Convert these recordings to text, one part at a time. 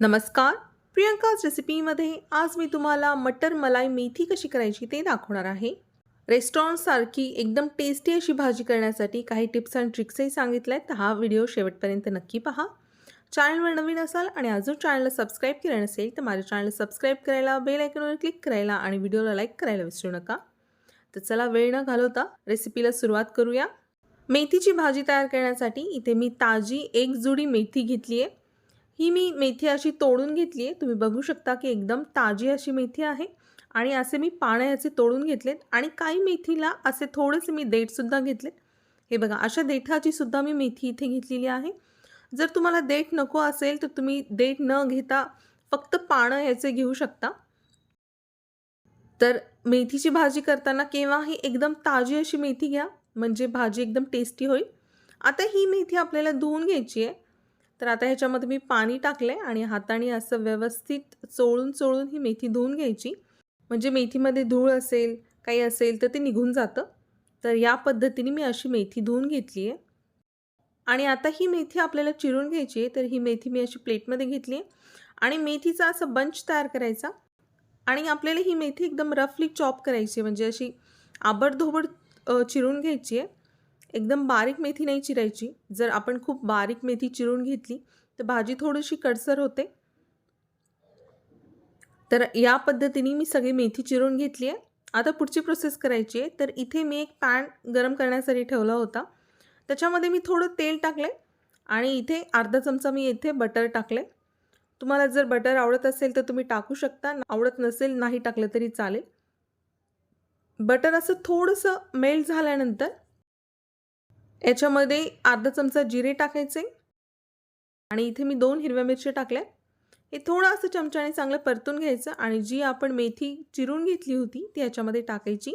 नमस्कार. प्रियंकाज रेसिपीमध्ये आज मी तुम्हाला मटर मलाई मेथी कशी करायची ते दाखवणार आहे. रेस्टॉरंटसारखी एकदम टेस्टी अशी भाजी करण्यासाठी काही टिप्स अँड ट्रिक्सही सांगितल्या आहेत हा व्हिडिओ शेवटपर्यंत नक्की पहा. चॅनलवर नवीन असाल आणि अजून चॅनलला सबस्क्राईब केलं नसेल तर माझ्या चॅनलला सबस्क्राईब करायला बेल आयकॉनवर क्लिक करायला आणि व्हिडिओला लाईक करायला विसरू नका. तर चला वेळ न घालवता रेसिपीला सुरुवात करूया. मेथीची भाजी तयार करण्यासाठी इथे मी ताजी एक जुडी मेथी घेतली आहे ही मी मेथी अशी तोडून घेतली आहे. तुम्ही बघू शकता की एकदम ताजी अशी मेथी आहे. आणि असे मी पानं याचे तोडून घेतलेत. आणि काही मेथीला असे थोडेसे मी देठसुद्धा घेतलेत. हे बघा अशा देठाची सुद्धा मी मेथी इथे घेतलेली आहे. जर तुम्हाला देठ नको असेल तर तुम्ही देठ न घेता फक्त पानं याचे घेऊ शकता. तर मेथीची भाजी करताना केव्हाही एकदम ताजी अशी मेथी घ्या. म्हणजे भाजी एकदम टेस्टी होईल. आता ही मेथी आपल्याला धुवून घ्यायची आहे. तर आता ह्याच्यामध्ये मी पाणी टाकलं आहे आणि हाताने असं व्यवस्थित चोळून चोळून ही मेथी धुवून घ्यायची. म्हणजे मेथीमध्ये धूळ असेल काही असेल तर ते निघून जातं. तर या पद्धतीने मी अशी मेथी धुवून घेतली आहे. आणि आता ही मेथी आपल्याला चिरून घ्यायची आहे तर ही मेथी मी अशी प्लेटमध्ये घेतली आहे. आणि मेथीचा असा बंच तयार करायचा. आणि आपल्याला ही मेथी एकदम रफली चॉप करायची म्हणजे अशी आबडधोबड चिरून घ्यायची आहे. एकदम बारीक मेथी नाही चिरायची. जर आपण खूप बारीक मेथी चिरून घेतली तर भाजी थोडीशी कडसर होते. तर या पद्धतीने मी सगळी मेथी चिरून घेतली आहे. आता पुढची प्रोसेस करायची आहे. तर इथे मी एक पॅन गरम करण्यासाठी ठेवला होता. त्याच्यामध्ये मी थोडं तेल टाकले आणि इथे अर्धा चमचा मी इथे बटर टाकले तुम्हाला जर बटर आवडत असेल तर तुम्ही टाकू शकता. आवडत नसेल नाही टाकलं तरी चालेल. बटर असं थोडंसं मेल्ट झाल्यानंतर याच्यामध्ये अर्धा चमचा जिरे टाकायचे. आणि इथे मी दोन हिरव्या मिरच्या टाकल्या. हे थोडं असं चमच्याने चांगलं परतून घ्यायचं आणि जी आपण मेथी चिरून घेतली होती ती याच्यामध्ये टाकायची.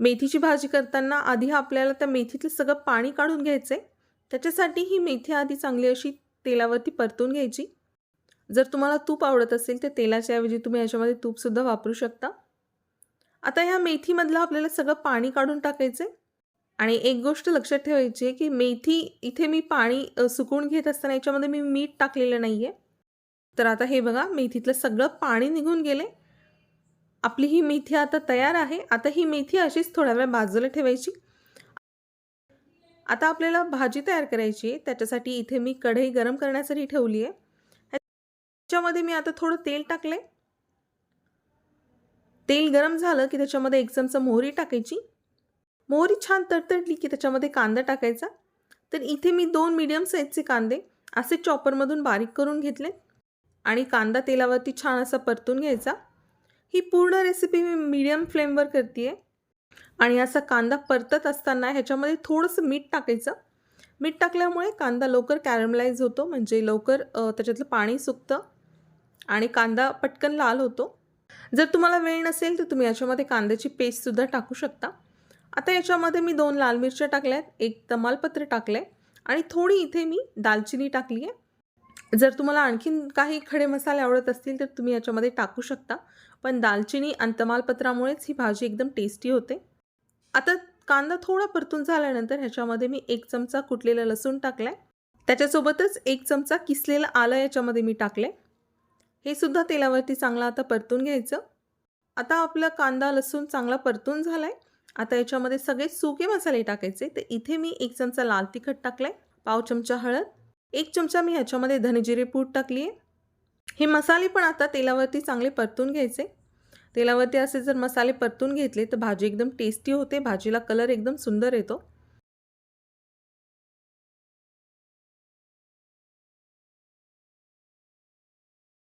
मेथीची भाजी करताना आधी आपल्याला त्या मेथीतलं सगळं पाणी काढून घ्यायचं आहे त्याच्यासाठी ही मेथी आधी चांगली अशी तेलावरती परतून घ्यायची. जर तुम्हाला तूप आवडत असेल तर तेलाच्या ऐवजी तुम्ही याच्यामध्ये तूपसुद्धा वापरू शकता. आता ह्या मेथीमधलं आपल्याला सगळं पाणी काढून टाकायचं आहे आणि एक गोष्ट लक्षात ठेवायची आहे की मेथी इथे मी पाणी सुकून घेत असताना याच्यामध्ये मी मीठ टाकलेलं नाही आहे तर आता हे बघा मेथीतलं सगळं पाणी निघून गेले. आपली ही मेथी आता तयार आहे. आता ही मेथी अशीच थोड्या वेळ बाजूला ठेवायची. आता आपल्याला भाजी तयार करायची आहे. त्याच्यासाठी इथे मी कढई गरम करण्यासाठी ठेवली आहे. त्याच्यामध्ये मी आता थोडं तेल टाकले तेल गरम झालं की त्याच्यामध्ये एक चमचा मोहरी टाकायची. मोहरी छान तडतडली की त्याच्यामध्ये कांदा टाकायचा. तर इथे मी दोन मीडियम साईजचे कांदे असे चॉपरमधून बारीक करून घेतले. आणि कांदा तेलावरती छान असा परतून घ्यायचा. ही पूर्ण रेसिपी मी मीडियम फ्लेमवर करते आहे आणि असा कांदा परतत असताना ह्याच्यामध्ये थोडंसं मीठ टाकायचं. मीठ टाकल्यामुळे कांदा लवकर कॅरमलाइज होतो. म्हणजे लवकर त्याच्यातलं पाणी सुकतं. आणि कांदा पटकन लाल होतो. जर तुम्हाला वेळ नसेल तर तुम्ही याच्यामध्ये कांद्याची पेस्टसुद्धा टाकू शकता. आता याच्यामध्ये मी दोन लाल मिरच्या टाकल्या आहेत. एक तमालपत्र टाकलं आहे आणि थोडी इथे मी दालचिनी टाकली आहे. जर तुम्हाला आणखीन काही खडे मसाले आवडत असतील तर तुम्ही याच्यामध्ये टाकू शकता. पण दालचिनी आणि तमालपत्रामुळेच ही भाजी एकदम टेस्टी होते. आता कांदा थोडा परतून झाल्यानंतर ह्याच्यामध्ये मी एक चमचा कुटलेला लसूण टाकला आहे त्याच्यासोबतच एक चमचा किसलेलं आलं याच्यामध्ये मी टाकलं हे सुद्धा तेलावरती चांगलं आता परतून घ्यायचं. आता आपला कांदा लसूण चांगला परतून झाला आहे आता याच्यामध्ये सगळे सुके मसाले टाकायचे. तर इथे मी एक चमचा लाल तिखट टाकलाय आहे पाव चमचा हळद एक चमचा मी ह्याच्यामध्ये धनेजिरे पूड टाकली आहे हे मसाले पण आता तेलावरती चांगले परतून घ्यायचे. तेलावरती असे जर मसाले परतून घेतले तर भाजी एकदम टेस्टी होते भाजीला कलर एकदम सुंदर येतो.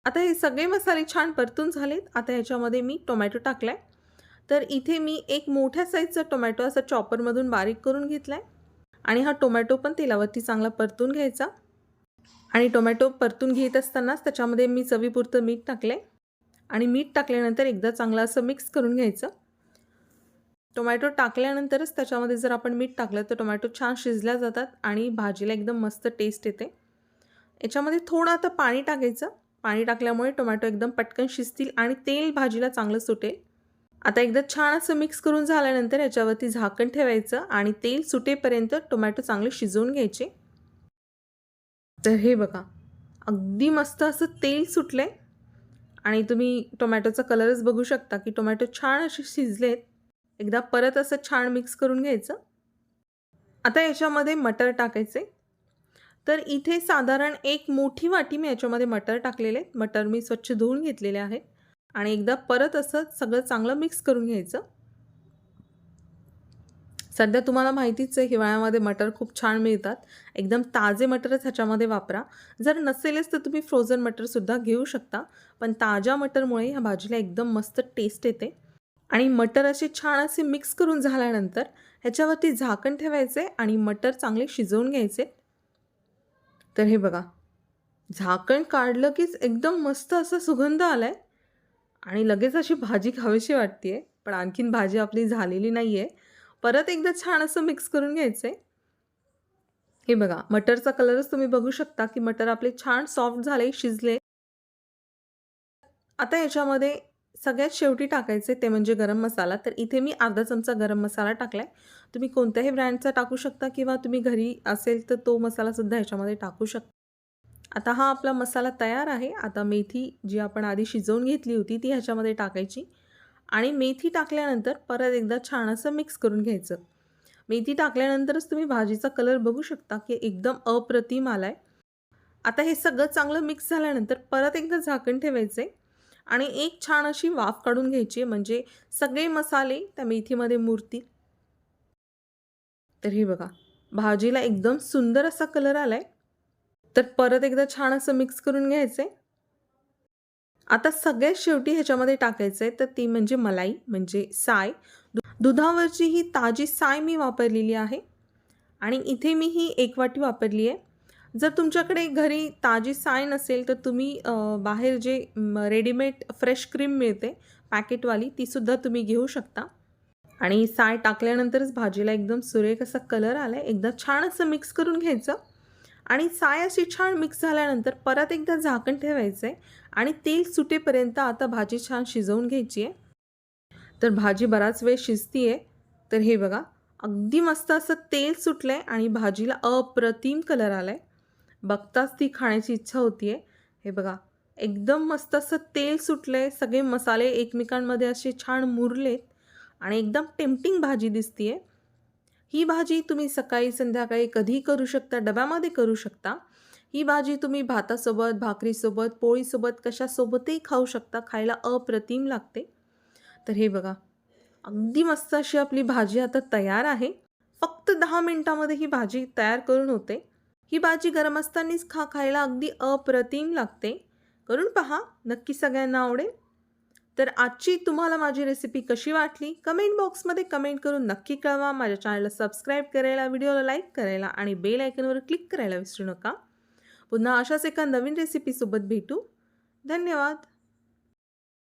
आता हे सगळे मसाले छान परतून झालेत. आता ह्याच्यामध्ये मी टोमॅटो टाकला आहे तर इथे मी एक मोठ्या साईजचा टोमॅटो असा चॉपरमधून बारीक करून घेतला आहे आणि हा टोमॅटो पण तेलावरती चांगला परतून घ्यायचा. आणि टोमॅटो परतून घेत असतानाच त्याच्यामध्ये मी चवीपुरतं मीठ टाकलं आणि मीठ टाकल्यानंतर एकदा चांगलं असं मिक्स करून घ्यायचं. टोमॅटो टाकल्यानंतरच त्याच्यामध्ये जर आपण मीठ टाकलं तर टोमॅटो छान शिजल्या जातात आणि भाजीला एकदम मस्त टेस्ट येते. याच्यामध्ये थोडं आता पाणी टाकायचं. पाणी टाकल्यामुळे टोमॅटो एकदम पटकन शिजतील आणि तेल भाजीला चांगलं सुटेल. आता एकदा छान असं मिक्स करून झाल्यानंतर याच्यावरती झाकण ठेवायचं आणि तेल सुटेपर्यंत टोमॅटो चांगले शिजवून घ्यायचे. तर हे बघा अगदी मस्त असं तेल सुटलं आहे आणि तुम्ही टोमॅटोचा कलरच बघू शकता की टोमॅटो छान असे शिजलेत. एकदा परत असं छान मिक्स करून घ्यायचं. आता याच्यामध्ये मटर टाकायचे. तर इथे साधारण एक मोठी वाटी मी याच्यामध्ये मटर टाकलेले आहेत. मटर मी स्वच्छ धुवून घेतलेले आहेत आणि एकदा परत असं सगळं चांगलं मिक्स करून घ्यायचं. सध्या तुम्हाला माहितीच आहे हिवाळ्यामध्ये मटर खूप छान मिळतात. एकदम ताजे मटरच ह्याच्यामध्ये वापरा. जर नसेलच तर तुम्ही फ्रोझन मटरसुद्धा घेऊ शकता. पण ताज्या मटरमुळे ह्या भाजीला एकदम मस्त टेस्ट येते. आणि मटर असे छान असे मिक्स करून झाल्यानंतर ह्याच्यावरती झाकण ठेवायचे आणि मटर चांगले शिजवून घ्यायचे. तर हे बघा. झाकण काढलं कीच एकदम मस्त असा सुगंध आला आहे आणि लगेच अशी भाजी खावीशी वाटते पण आणखीन भाजी आपली झालेली नाही आहे परत एकदा छान असं मिक्स करून घ्यायचं आहे हे बघा मटरचा कलरच तुम्ही बघू शकता की मटर आपले छान सॉफ्ट झाले शिजले. आता याच्यामध्ये सगळ्यात शेवटी टाकायचे ते म्हणजे गरम मसाला. तर इथे मी अर्धा चमचा गरम मसाला टाकला आहे तुम्ही कोणत्याही ब्रँडचा टाकू शकता किंवा तुम्ही घरी असेल तर तो मसालासुद्धा ह्याच्यामध्ये टाकू शकता. आता हा आपला मसाला तयार आहे. आता मेथी जी आपण आधी शिजवून घेतली होती ती ह्याच्यामध्ये टाकायची. आणि मेथी टाकल्यानंतर परत एकदा छान असं मिक्स करून घ्यायचं. मेथी टाकल्यानंतरच तुम्ही भाजीचा कलर बघू शकता की एकदम अप्रतिम आला आहे आता हे सगळं चांगलं मिक्स झाल्यानंतर परत एकदा झाकण ठेवायचे आणि एक छान अशी वाफ काढून घ्यायची म्हणजे सगळे मसाले त्या मेथीमध्ये मुरतील. तर हे बघा भाजीला एकदम सुंदर असा कलर आला आहे तर परत एकदा छान असं मिक्स करून घ्यायचं आहे आता सगळ्यात शेवटी ह्याच्यामध्ये टाकायचं आहे तर ती म्हणजे मलाई म्हणजे साय. दुधावरची ही ताजी साय मी वापरलेली आहे. आणि इथे मी ही एक वाटी वापरली आहे. जर तुमच्याकडे घरी ताजी साय नसेल तर तुम्ही बाहेर जे रेडीमेड फ्रेश क्रीम मिळते पॅकेटवाली तीसुद्धा तुम्ही घेऊ शकता. आणि साय टाकल्यानंतरच भाजीला एकदम सुरेख असा कलर आला आहे एकदा छान असं मिक्स करून घ्यायचं. आणि साय अशी छान मिक्स झाल्यानंतर परत एकदा झाकण ठेवायचं आहे आणि तेल सुटेपर्यंत आता भाजी छान शिजवून घ्यायची आहे तर भाजी बराच वेळ शिजती आहे तर हे बघा अगदी मस्त असं तेल सुटलं आहे आणि भाजीला अप्रतिम कलर आला आहे बघताच ती खाण्याची इच्छा होती आहे हे बघा एकदम मस्त असं तेल सुटलं आहे सगळे मसाले एकमेकांमध्ये असे छान मुरलेत आणि एकदम टेम्पटिंग भाजी दिसती आहे ही भाजी तुम्ही सकाळी संध्याकाळी कधीही करू शकता डब्यामध्ये करू शकता. ही भाजी तुम्ही भातासोबत भाकरीसोबत पोळीसोबत कशासोबतही खाऊ शकता खायला अप्रतिम लागते. तर हे बघा अगदी मस्त अशी आपली भाजी आता तयार आहे. फक्त दहा मिनटामध्ये ही भाजी तयार करून होते. ही भाजी गरम असतानाच खा खायला अगदी अप्रतिम लागते. करून पहा नक्की सगळ्यांना आवडेल. तर आजची तुम्हाला माझी रेसिपी कशी वाटली? कमेंट बॉक्समध्ये कमेंट करून नक्की कळवा. माझ्या चॅनलला सबस्क्राईब करायला व्हिडिओला लाईक करायला आणि बेल आयकनवर क्लिक करायला विसरू नका. पुन्हा अशाच एका नवीन रेसिपीसोबत भेटू. धन्यवाद.